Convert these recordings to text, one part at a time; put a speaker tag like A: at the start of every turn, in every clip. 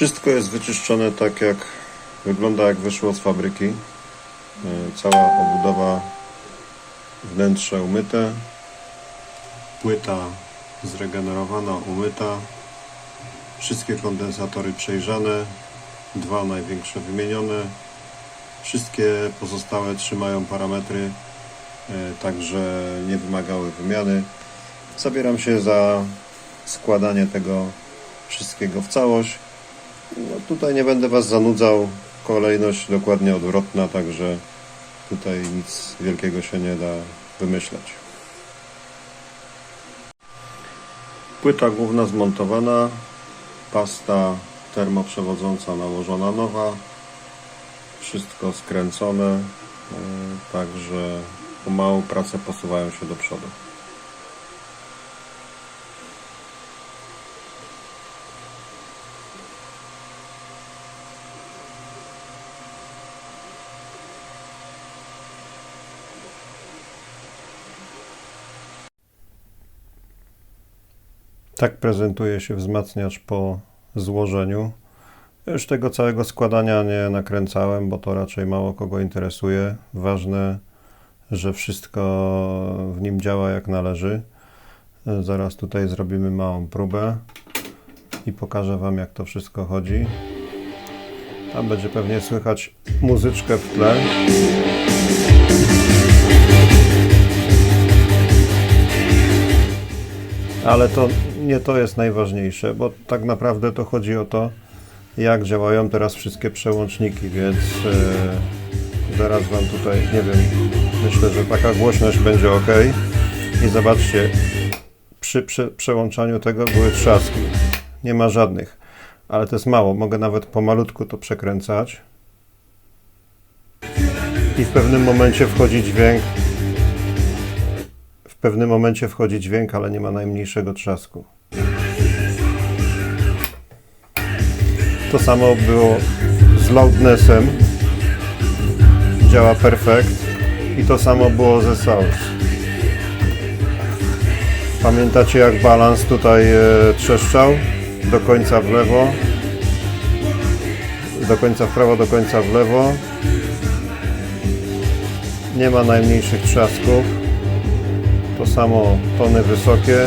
A: Wszystko jest wyczyszczone tak jak wygląda jak wyszło z fabryki. E, Cała obudowa, wnętrze umyte, płyta zregenerowana, umyta, wszystkie kondensatory przejrzane, dwa największe wymienione, wszystkie pozostałe trzymają parametry, e, także nie wymagały wymiany. Zabieram się za składanie tego wszystkiego w całość. No, tutaj nie będę Was zanudzał. Kolejność dokładnie odwrotna, także tutaj nic wielkiego się nie da wymyśleć. Płyta główna zmontowana, pasta termoprzewodząca nałożona nowa, wszystko skręcone, e, także pomału prace posuwają się do przodu. Tak prezentuje się wzmacniacz po złożeniu. Już tego całego składania nie nakręcałem, bo to raczej mało kogo interesuje. Ważne, że wszystko w nim działa jak należy. Zaraz tutaj zrobimy małą próbę i pokażę Wam, jak to wszystko chodzi. Tam będzie pewnie słychać muzyczkę w tle. Ale to nie to jest najważniejsze, bo tak naprawdę to chodzi o to, jak działają teraz wszystkie przełączniki, więc e, zaraz Wam tutaj, nie wiem, myślę, że taka głośność będzie ok. I zobaczcie, przy prze, przełączaniu tego były trzaski. Nie ma żadnych, ale to jest mało. Mogę nawet pomalutku to przekręcać. I w pewnym momencie wchodzi dźwięk. W pewnym momencie wchodzi dźwięk, ale nie ma najmniejszego trzasku. To samo było z loudnessem. Działa perfekt. I to samo było ze source. Pamiętacie jak balans tutaj e, trzeszczał? Do końca w lewo. Do końca w prawo, do końca w lewo. Nie ma najmniejszych trzasków. To samo tony wysokie,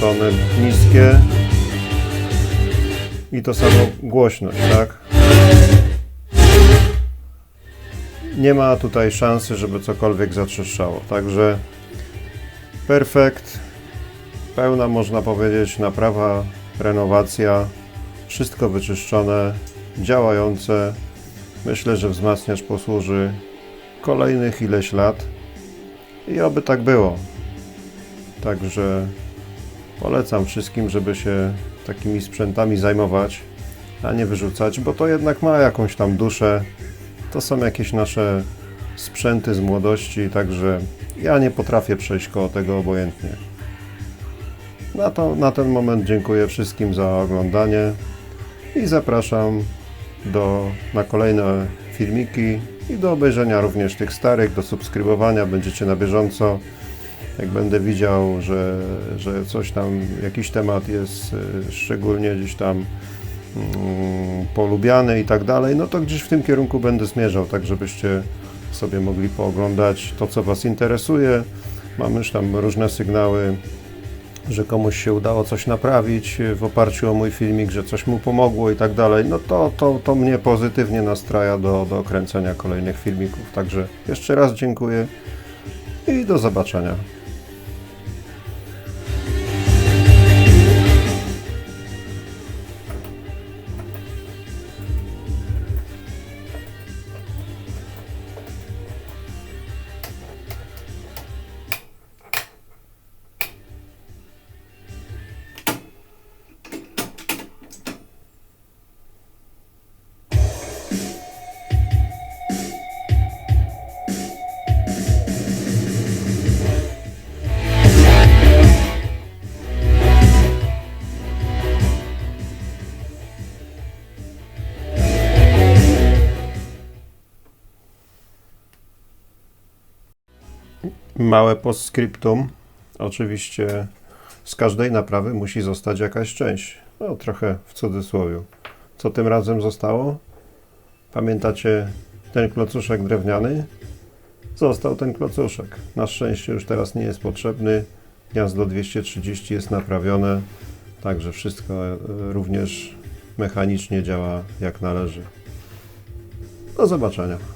A: tony niskie i to samo głośność, tak? Nie ma tutaj szansy, żeby cokolwiek zatrzeszczało. Także perfekt, pełna można powiedzieć naprawa, renowacja, wszystko wyczyszczone, działające. Myślę, że wzmacniacz posłuży kolejnych ileś lat i oby tak było. Także polecam wszystkim, żeby się takimi sprzętami zajmować, a nie wyrzucać, bo to jednak ma jakąś tam duszę. To są jakieś nasze sprzęty z młodości, także ja nie potrafię przejść koło tego obojętnie. Na, to, na ten moment dziękuję wszystkim za oglądanie i zapraszam do, na kolejne filmiki i do obejrzenia również tych starych, do subskrybowania. Będziecie na bieżąco. Jak będę widział, że, że coś tam, jakiś temat jest y, szczególnie gdzieś tam mm, polubiany i tak dalej, no to gdzieś w tym kierunku będę zmierzał, tak żebyście sobie mogli pooglądać to, co Was interesuje. Mam już tam różne sygnały, że komuś się udało coś naprawić w oparciu o mój filmik, że coś mu pomogło i tak dalej. No to, to, to mnie pozytywnie nastraja do, do kręcenia kolejnych filmików. Także jeszcze raz dziękuję i do zobaczenia. Małe postscriptum. Oczywiście z każdej naprawy musi zostać jakaś część. No, trochę w cudzysłowie. co tym razem zostało? Pamiętacie ten klocuszek drewniany? Został ten klocuszek. Na szczęście już teraz nie jest potrzebny. Gniazdo 230 jest naprawione, także wszystko e, również mechanicznie działa jak należy. Do zobaczenia.